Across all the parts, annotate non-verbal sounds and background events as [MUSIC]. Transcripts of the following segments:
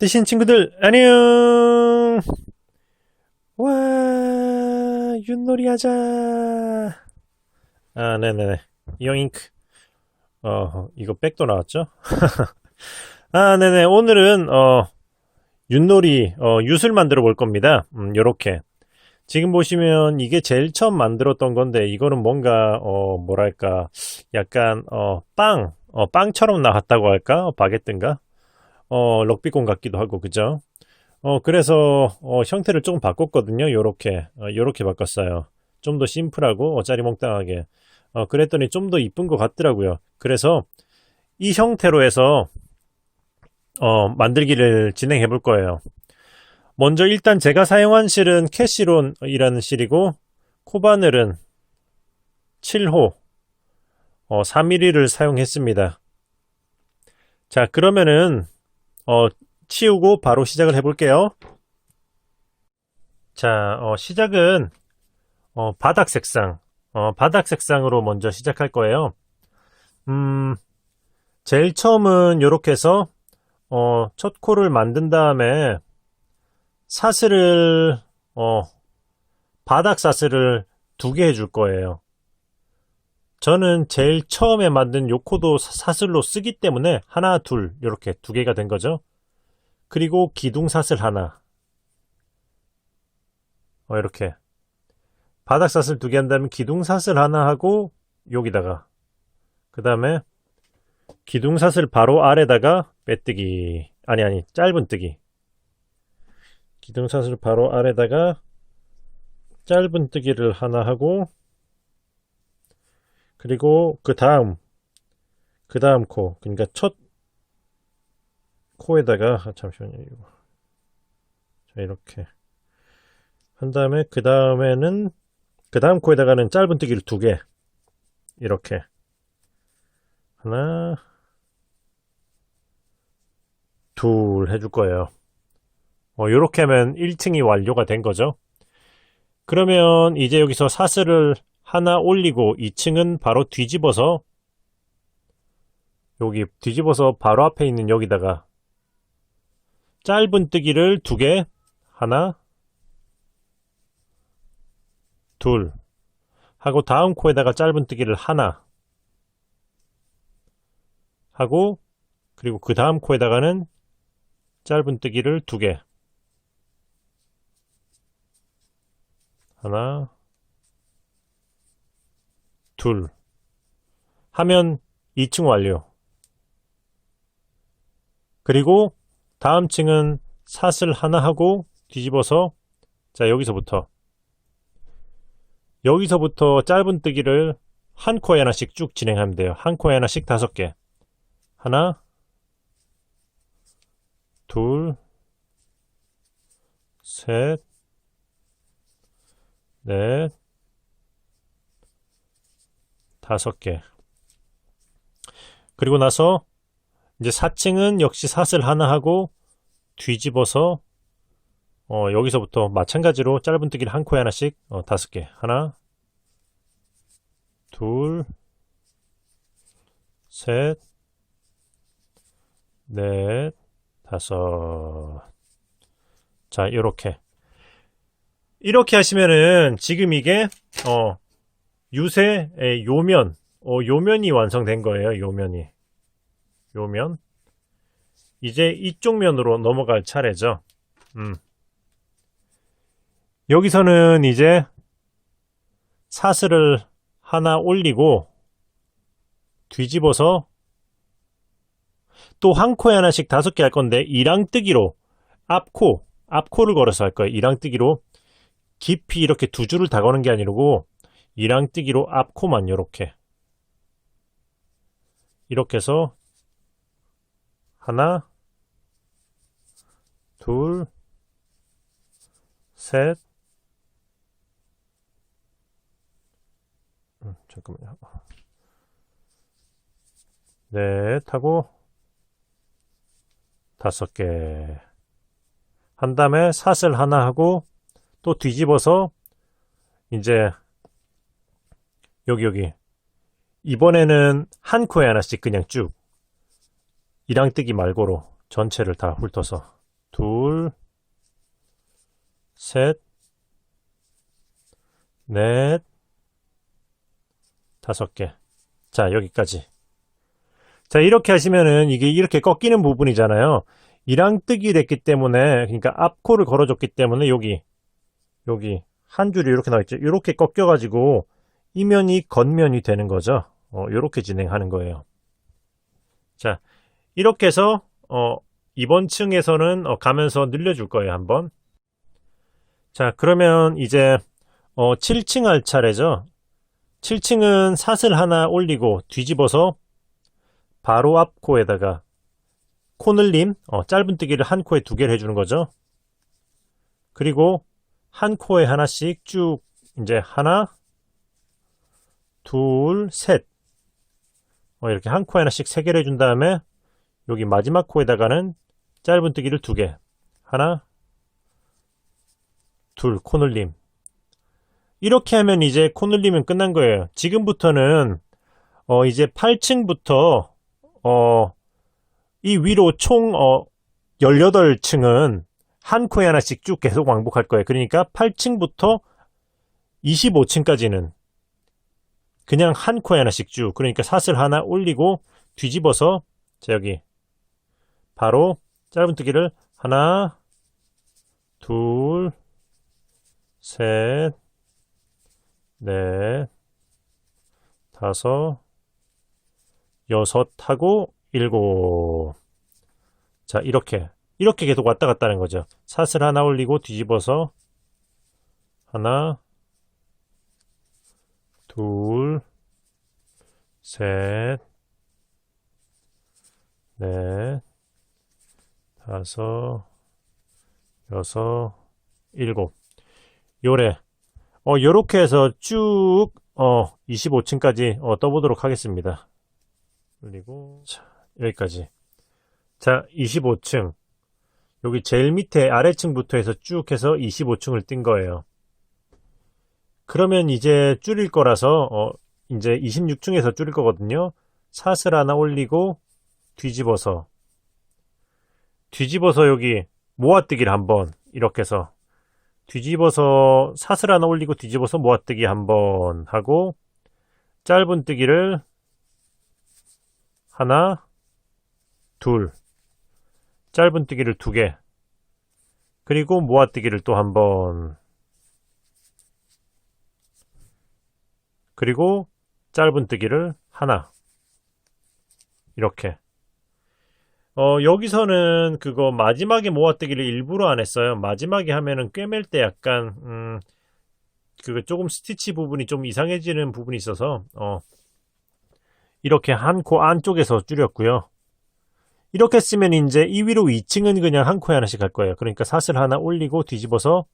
뜨신 친구들 안녕! 와 윷놀이 하자! 아 네네네. 영잉크. 어 이거 백도 나왔죠? [LAUGHS] 아 네네. 오늘은 어 윷놀이 어 윷을 만들어 볼 겁니다. 음 요렇게. 지금 보시면 이게 제일 처음 만들었던 건데 이거는 뭔가 어 뭐랄까. 약간 어빵. 어, 빵처럼 나왔다고 할까? 어, 바게트인가 어, 럭비공 같기도 하고, 그죠? 어, 그래서, 어, 형태를 조금 바꿨거든요. 요렇게, 어, 요렇게 바꿨어요. 좀 더 심플하고, 어, 짜리몽땅하게. 어, 그랬더니 좀 더 이쁜 것 같더라고요. 그래서, 이 형태로 해서, 어, 만들기를 진행해 볼 거예요. 먼저 일단 제가 사용한 실은 캐시론이라는 실이고, 코바늘은 7호, 어, 3mm를 사용했습니다. 자, 그러면은, 어, 치우고 바로 시작을 해볼게요. 자, 어, 시작은 어, 바닥 색상, 어, 바닥 색상으로 먼저 시작할 거예요. 음, 제일 처음은 이렇게 해서 어, 첫 코를 만든 다음에 사슬을 어, 바닥 사슬을 두 개 해줄 거예요. 저는 제일 처음에 만든 요 코도 사슬로 쓰기 때문에 하나, 둘 이렇게 두 개가 된 거죠. 그리고 기둥 사슬 하나. 어, 이렇게 바닥 사슬 두 개 한다면 기둥 사슬 하나 하고 여기다가 그 다음에 기둥 사슬 바로 아래다가 빼뜨기 아니 아니 짧은 뜨기 기둥 사슬 바로 아래다가 짧은 뜨기를 하나 하고 그리고 그 다음 그 다음 코 그러니까 첫 코에다가 아, 잠시만요 이거. 자 이렇게. 한 다음에 그 다음에는 그 다음 코에다가는 짧은 뜨기를 두 개. 이렇게. 하나 둘 해줄 거예요. 어, 이렇게 하면 1층이 완료가 된 거죠. 그러면 이제 여기서 사슬을 하나 올리고 2층은 바로 뒤집어서 여기 뒤집어서 바로 앞에 있는 여기다가 짧은 뜨기를 두 개 하나 둘 하고 다음 코에다가 짧은 뜨기를 하나 하고 그리고 그 다음 코에다가는 짧은 뜨기를 두 개. 하나 둘 하면 2층 완료. 그리고 다음 층은 사슬 하나 하고 뒤집어서 자 여기서부터 여기서부터 짧은 뜨기를 한 코에 하나씩 쭉 진행하면 돼요. 한 코에 하나씩 다섯 개. 하나, 둘, 셋, 넷, 다섯 개. 그리고 나서 이제 4층은 역시 사슬 하나 하고 뒤집어서 어, 여기서부터 마찬가지로 짧은 뜨기를 한 코에 하나씩 어, 다섯 개. 하나, 둘, 셋, 넷, 다섯. 자, 이렇게. 이렇게 하시면은 지금 이게 어 유세의 요면, 어, 요면이 완성된 거예요. 요면이. 요면. 이제 이쪽 면으로 넘어갈 차례죠. 음. 여기서는 이제 사슬을 하나 올리고 뒤집어서 또 한 코에 하나씩 다섯 개 할 건데 이랑뜨기로 앞코, 앞코를 걸어서 할 거예요. 이랑뜨기로 깊이 이렇게 두 줄을 다 거는 게 아니고 이랑 뜨기로 앞코만 이렇게. 이렇게 해서 하나 둘 셋. 음, 잠깐만요. 넷 하고 다섯 개. 한 다음에 사슬 하나 하고 또 뒤집어서 이제 여기 여기 이번에는 한 코에 하나씩 그냥 쭉 이랑뜨기 말고로 전체를 다 훑어서 둘, 셋, 넷, 다섯 개. 자, 여기까지. 자, 이렇게 하시면은 이게 이렇게 꺾이는 부분이잖아요. 이랑뜨기 됐기 때문에, 그러니까 앞코를 걸어줬기 때문에 여기, 여기 한 줄이 이렇게 나와있죠. 이렇게 꺾여가지고 이면이 겉면이 되는 거죠. 어, 이렇게 진행하는 거예요. 자, 이렇게 해서 어, 이번 층에서는 어, 가면서 늘려줄 거예요, 한번. 자, 그러면 이제 어, 7층 할 차례죠. 7층은 사슬 하나 올리고 뒤집어서 바로 앞 코에다가 코늘림, 어, 짧은뜨기를 한 코에 두 개를 해주는 거죠. 그리고 한 코에 하나씩 쭉 이제 하나, 둘, 셋. 어, 이렇게 한 코에 하나씩 세 개를 해준 다음에 여기 마지막 코에다가는 짧은뜨기를 두 개. 하나, 둘, 코늘림. 이렇게 하면 이제 코늘림은 끝난 거예요. 지금부터는 어, 이제 8층부터 어, 이 위로 총 어, 18층은 한 코에 하나씩 쭉 계속 왕복할 거예요. 그러니까 8층부터 25층까지는 그냥 한 코에 하나씩 쭉. 그러니까 사슬 하나 올리고 뒤집어서 자 여기 바로 짧은뜨기를 하나, 둘, 셋, 넷, 다섯, 여섯 하고 일곱. 자 이렇게 이렇게 계속 왔다 갔다 하는 거죠. 사슬 하나 올리고 뒤집어서 하나, 둘, 셋, 넷, 다섯, 여섯, 일곱. 요래. 어, 요렇게 해서 쭉, 어, 25층까지, 어, 떠보도록 하겠습니다. 그리고, 자, 여기까지. 자, 25층. 여기 제일 밑에 아래층부터 해서 쭉 해서 25층을 뛴 거예요. 그러면 이제 줄일 거라서, 어, 이제 26층에서 줄일 거거든요. 사슬 하나 올리고, 뒤집어서, 뒤집어서 여기 모아뜨기를 한번, 이렇게 해서, 뒤집어서 사슬 하나 올리고 뒤집어서 모아뜨기 한번 하고, 짧은 뜨기를 하나, 둘, 짧은 뜨기를 두 개, 그리고 모아뜨기를 또 한 번, 그리고 짧은뜨기를 하나, 이렇게. 어, 여기서는 그거 마지막에 모아뜨기를 일부러 안 했어요. 마지막에 하면은 꿰맬 때 약간, 음, 그거 조금 스티치 부분이 좀 이상해지는 부분이 있어서, 어, 이렇게 한 코 안쪽에서 줄였고요. 이렇게 쓰면 이제 2 위로 2층은 그냥 한 코에 하나씩 할 거예요. 그러니까 사슬 하나 올리고 뒤집어서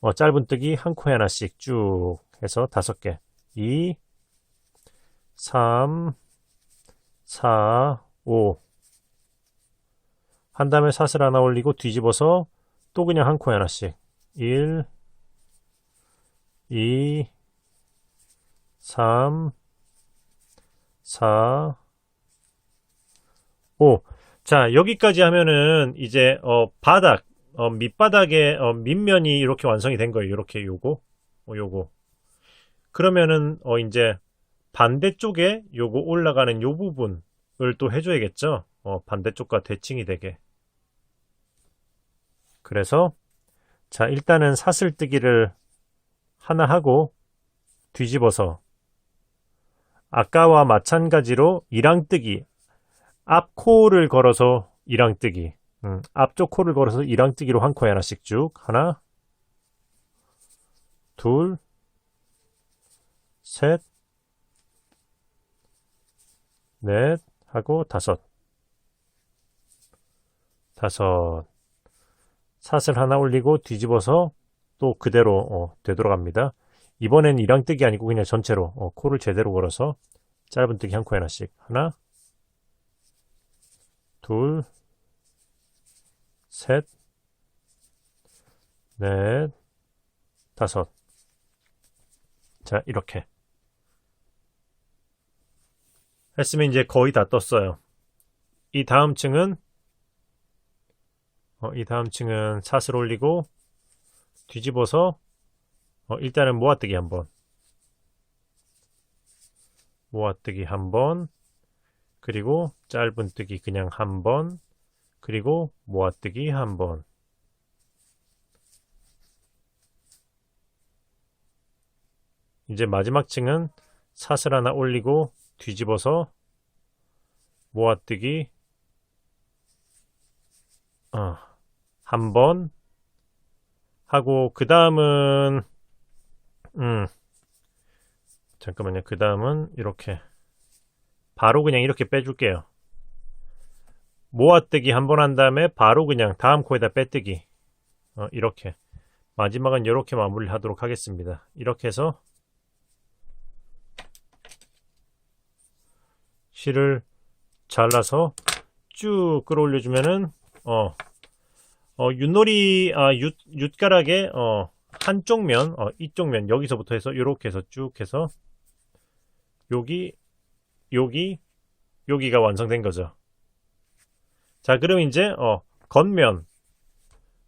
어, 짧은뜨기 한 코에 하나씩 쭉 해서 다섯 개. 2, 3, 4, 5. 한 다음에 사슬 하나 올리고 뒤집어서 또 그냥 한 코에 하나씩. 1, 2, 3, 4, 5. 자, 여기까지 하면은 이제 어, 바닥, 어, 밑바닥에 어, 밑면이 이렇게 완성이 된 거예요. 이렇게 요거, 어, 요거. 그러면은 어, 이제 반대쪽에 요거 올라가는 요 부분을 또 해줘야겠죠. 어, 반대쪽과 대칭이 되게. 그래서 자 일단은 사슬뜨기를 하나 하고 뒤집어서 아까와 마찬가지로 이랑뜨기 앞 코를 걸어서 이랑뜨기 음, 앞쪽 코를 걸어서 이랑뜨기로 한 코에 하나씩 쭉 하나 둘 셋, 넷, 하고 다섯. 다섯. 사슬 하나 올리고 뒤집어서 또 그대로 어, 되돌아갑니다. 이번엔 이랑뜨기 아니고 그냥 전체로 어, 코를 제대로 걸어서 짧은뜨기 한 코에 하나씩. 하나, 둘, 셋, 넷, 다섯. 자, 이렇게. 했으면 이제 거의 다 떴어요. 이 다음 층은 어, 이 다음 층은 샷을 올리고 뒤집어서 어, 일단은 모아뜨기 한번. 모아뜨기 한번. 그리고 짧은 뜨기 그냥 한번. 그리고 모아뜨기 한번. 이제 마지막 층은 샷을 하나 올리고 뒤집어서 모아뜨기. 어, 한 번 하고 그 다음은 음 잠깐만요. 그 다음은 이렇게 바로 그냥 이렇게 빼줄게요. 모아뜨기 한 번 한 다음에 바로 그냥 다음 코에다 빼뜨기. 어, 이렇게. 마지막은 이렇게 마무리 하도록 하겠습니다. 이렇게 해서 실을 잘라서 쭉 끌어올려 주면은 어, 어 윷놀이 아, 윷, 윷가락의 어, 한쪽 면 어, 이쪽 면 여기서부터 해서 이렇게 해서 쭉 해서 여기 여기 여기가 완성된 거죠. 자, 그럼 이제 어, 겉면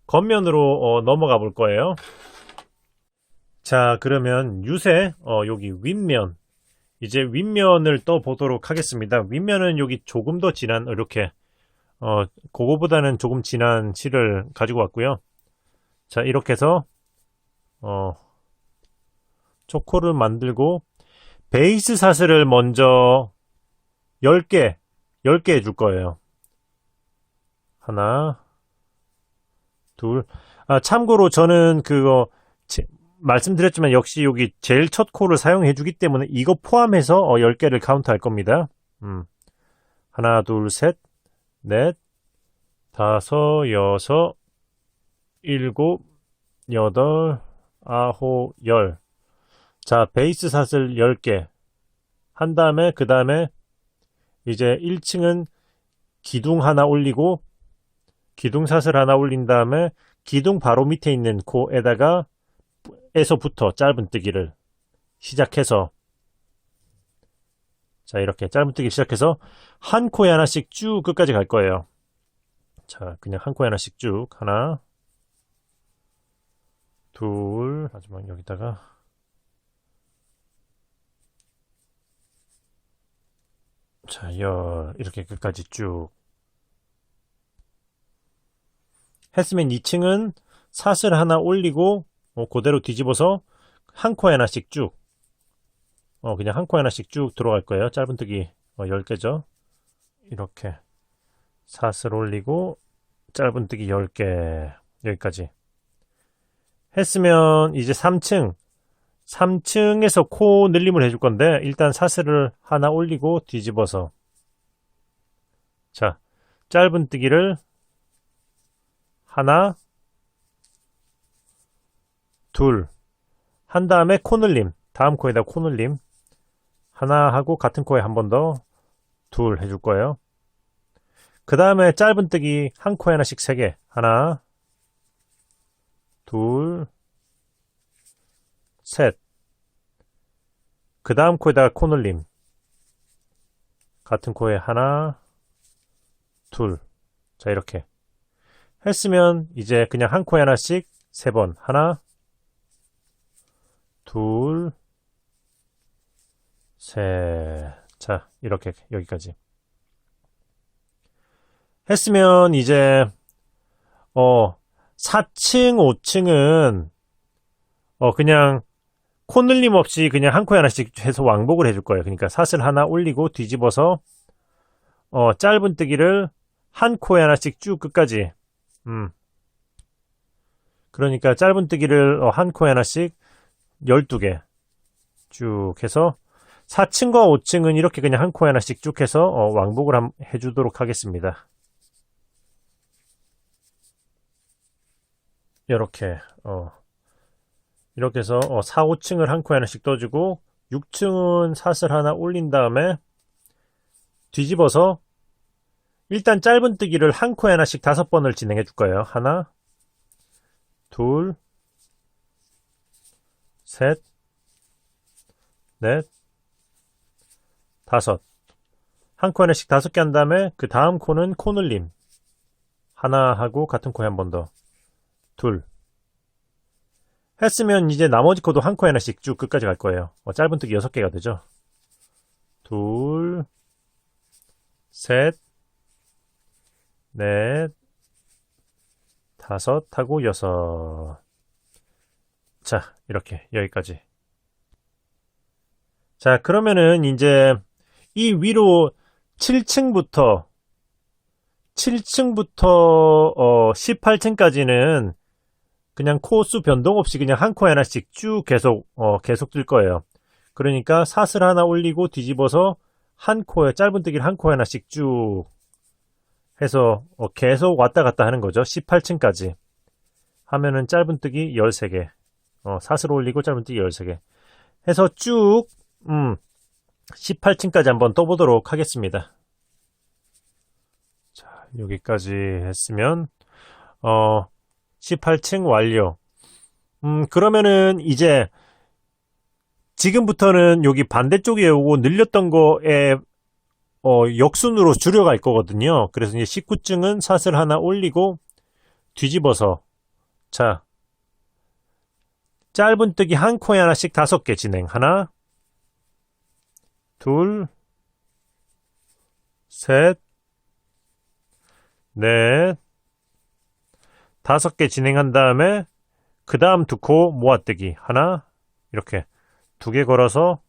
겉면으로 어, 넘어가 볼 거예요. 자, 그러면 유세 어, 여기 윗면 이제 윗면을 떠 보도록 하겠습니다. 윗면은 여기 조금 더 진한 이렇게 어, 그거보다는 조금 진한 실을 가지고 왔고요. 자, 이렇게 해서 어, 초코를 만들고 베이스 사슬을 먼저 10개, 10개 해줄 거예요. 하나, 둘. 아, 참고로 저는 그거 제- 말씀드렸지만 역시 여기 제일 첫 코를 사용해 주기 때문에 이거 포함해서 어, 10개를 카운트 할 겁니다. 음. 하나, 둘, 셋, 넷, 다섯, 여섯, 일곱, 여덟, 아홉, 열. 자, 베이스 사슬 10개. 한 다음에, 그 다음에, 이제 1층은 기둥 하나 올리고, 기둥 사슬 하나 올린 다음에, 기둥 바로 밑에 있는 코에다가, 에서부터 짧은 뜨기를 시작해서, 자, 이렇게 짧은 뜨기 시작해서, 한 코에 하나씩 쭉 끝까지 갈 거예요. 자, 그냥 한 코에 하나씩 쭉. 하나, 둘, 마지막 여기다가, 자, 열, 이렇게 끝까지 쭉. 했으면 2층은 사슬 하나 올리고, 어, 그대로 뒤집어서 한 코에 하나씩 쭉. 어, 그냥 한 코에 하나씩 쭉 들어갈 거예요. 짧은뜨기 어, 10개죠. 이렇게 사슬 올리고, 짧은뜨기 10개. 여기까지. 했으면 이제 3층. 3층에서 코 늘림을 해줄 건데 일단 사슬을 하나 올리고 뒤집어서 자 짧은뜨기를 하나 둘 한 다음에 코 늘림 다음 코에다 코 늘림 하나 하고 같은 코에 한 번 더 둘 해줄 거예요 그 다음에 짧은뜨기 한 코에 하나씩 세 개 하나 둘 셋. 그 다음 코에다가 코 늘림. 같은 코에 하나, 둘. 자, 이렇게. 했으면 이제 그냥 한 코에 하나씩 세 번. 하나, 둘, 셋. 자, 이렇게 여기까지. 했으면 이제 어 4층, 5층은 어 그냥 코 늘림 없이 그냥 한 코에 하나씩 해서 왕복을 해줄 거예요. 그러니까 사슬 하나 올리고 뒤집어서 어, 짧은 뜨기를 한 코에 하나씩 쭉 끝까지. 음. 그러니까 짧은 뜨기를 어, 한 코에 하나씩 12개 쭉 해서 4층과 5층은 이렇게 그냥 한 코에 하나씩 쭉 해서 어, 왕복을 함- 해주도록 하겠습니다. 이렇게 어, 이렇게 해서 어, 4, 5층을 한 코에 하나씩 떠주고 6층은 사슬 하나 올린 다음에 뒤집어서 일단 짧은 뜨기를 한 코에 하나씩 다섯 번을 진행해 줄 거예요. 하나, 둘, 셋, 넷, 다섯. 한 코 하나씩 다섯 개 한 다음에 그 다음 코는 코 늘림. 하나 하고 같은 코에 한 번 더. 둘. 했으면 이제 나머지 코도 한 코에 하나씩 쭉 끝까지 갈 거예요. 어, 짧은 뜨기 6개가 되죠. 둘, 셋, 넷, 다섯 하고 여섯. 자, 이렇게 여기까지. 자, 그러면은 이제 이 위로 7층부터 7층부터 어 18층까지는 그냥 코수 변동 없이 그냥 한 코에 하나씩 쭉 계속 어 계속 뜰 거예요. 그러니까 사슬 하나 올리고 뒤집어서 한 코에 짧은뜨기를 한 코에 하나씩 쭉 해서 어 계속 왔다 갔다 하는 거죠. 18층까지 하면은 짧은뜨기 13개 어 사슬 올리고 짧은뜨기 13개 해서 쭉 음, 18층까지 한번 떠보도록 하겠습니다. 자, 여기까지 했으면, 어, 18층 완료. 음, 그러면은 이제, 지금부터는 여기 반대쪽에 오고 늘렸던 거에, 어, 역순으로 줄여갈 거거든요. 그래서 이제 19층은 사슬 하나 올리고, 뒤집어서, 자, 짧은 뜨기 한 코에 하나씩 다섯 개 진행. 하나, 둘, 셋, 넷, 다섯 개 진행한 다음에 그 다음 두 코 모아뜨기 하나? 이렇게 두 개 걸어서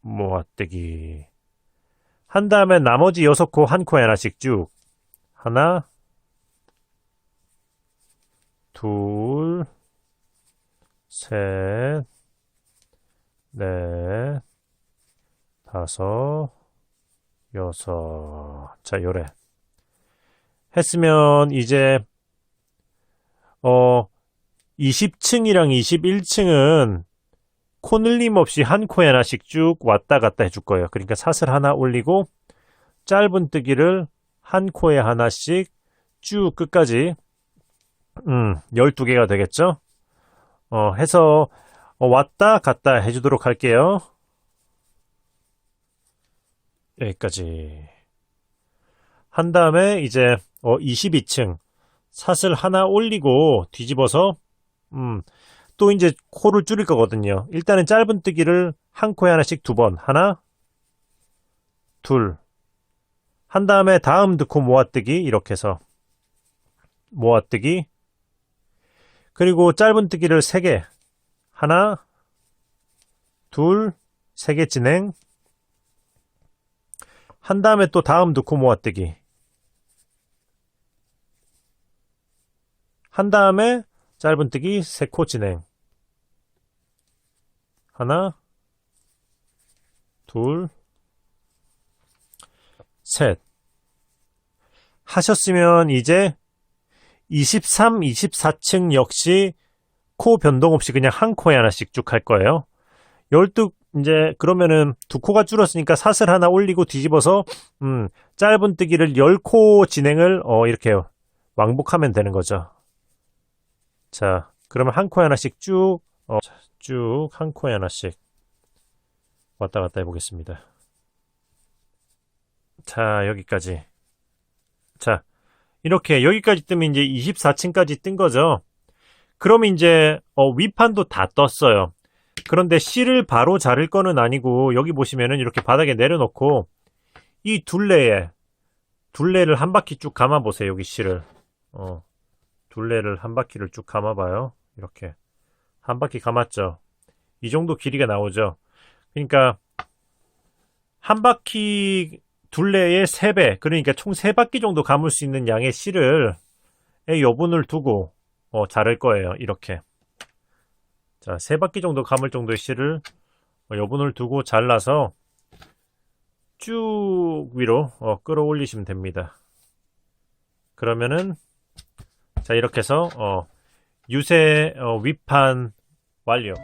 모아뜨기. 한 다음에 나머지 여섯 코 한 코에 하나씩 쭉. 하나 둘 셋, 넷, 다섯, 여섯. 자, 요래. 했으면 이제 어 20층이랑 21층은 코 늘림 없이 한 코에 하나씩 쭉 왔다 갔다 해줄 거예요. 그러니까 사슬 하나 올리고 짧은 뜨기를 한 코에 하나씩 쭉 끝까지 음, 12개가 되겠죠? 어, 해서 어, 왔다 갔다 해주도록 할게요. 여기까지. 한 다음에 이제 어, 22층. 사슬 하나 올리고 뒤집어서 음, 또 이제 코를 줄일 거거든요. 일단은 짧은뜨기를 한 코에 하나씩 두 번. 하나 둘. 한 다음에 다음 두 코 모아뜨기 이렇게 해서. 모아뜨기 그리고 짧은뜨기를 세개 하나 둘세개 진행 한 다음에 또 다음 두코 모아뜨기. 한 다음에 짧은뜨기 세코 진행. 하나, 둘, 셋. 하셨으면 이제 23, 24층 역시 코 변동 없이 그냥 한 코에 하나씩 쭉 할 거예요. 12, 이제 그러면은 두 코가 줄었으니까 사슬 하나 올리고 뒤집어서 음, 짧은 뜨기를 10코 진행을 어, 이렇게 왕복하면 되는 거죠. 자, 그러면 한 코에 하나씩 쭉, 어, 쭉한 코에 하나씩 왔다 갔다 해 보겠습니다. 자, 여기까지. 자, 이렇게 여기까지 뜨면 이제 24층까지 뜬 거죠. 그럼 이제 어, 위판도 다 떴어요. 그런데 실을 바로 자를 거는 아니고 여기 보시면은 이렇게 바닥에 내려놓고 이 둘레에 둘레를 한 바퀴 쭉 감아 보세요. 여기 실을. 어. 둘레를 한 바퀴를 쭉 감아 봐요. 이렇게. 한 바퀴 감았죠. 이 정도 길이가 나오죠. 그러니까 한 바퀴 둘레의 3배, 그러니까 총 3바퀴 정도 감을 수 있는 양의 실을 여분을 두고 어, 자를 거예요. 이렇게. 자, 세 바퀴 정도 감을 정도의 실을 어, 여분을 두고 잘라서 쭉 위로 어, 끌어올리시면 됩니다. 그러면은 자 이렇게 해서 어, 유세 어, 위판 완료.